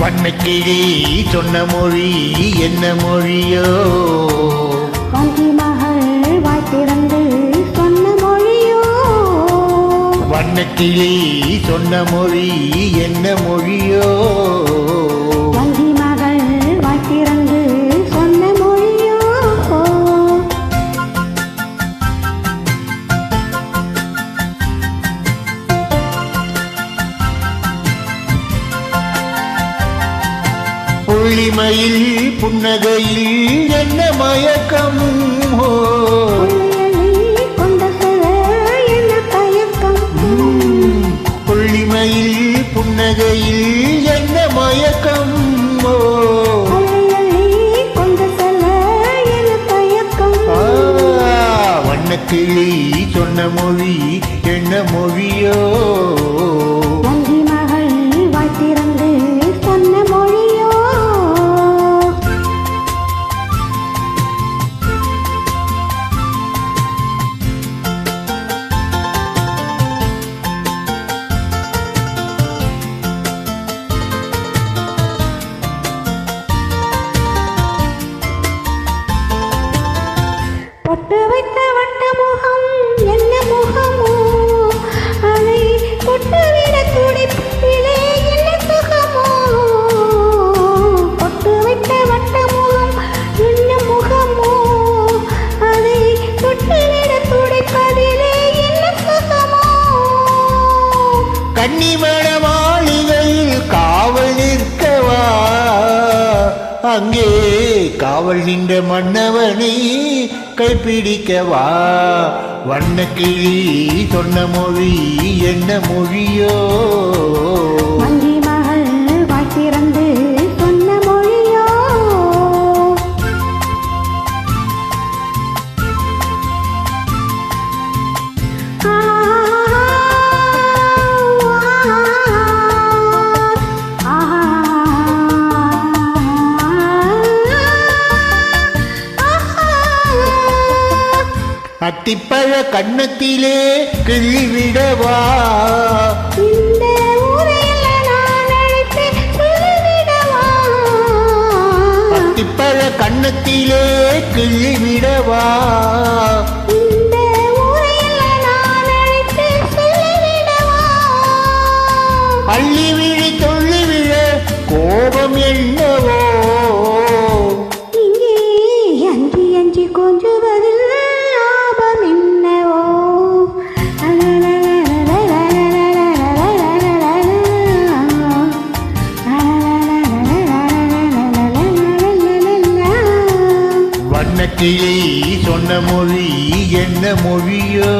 வண்ணக்கிளி சொன்ன மொழி என்ன மொழியோ? வங்கி மகள் வாய் திறந்து சொன்ன மொழியோ? வண்ணக்கிளி சொன்ன மொழி என்ன மொழியோ? புள்ளிமையில் புன்னகையில் என்ன மயக்கம் தயக்கம்? புள்ளிமையில் புன்னகையில் என்ன மயக்கம்? ஓ. வண்ணக்கிளி சொன்ன மொழி என்ன மொழியோ? மகள் வாய் பொட்டு வைத்த வட்ட முகம் என்ன முகமோ? அதை பொட்டுவிட துடிப்பிலே என்ன சுகமோ? பொட்டு வைத்த வட்ட முகம் என்ன முகமோ? அதை தொட்டுவிட துடிப்பதிலே என்ன சுகமோ? கன்னிமண மாளிகையில் காவல் நிற்கவா? அங்கே காவல் நின்ற மன்னவனை கைப்பிடிக்கவா வண்ணக்கிளி சொன்ன மொழி என்ன மொழியோ? அத்திப்பழ நான் அழைத்து சொல்லிவிடவா அத்திப்பழ கன்னத்திலே கிள்ளிவிடவா? இந்த வண்ணக்கிளி சொன்ன மொழி என்ன மொழியோ?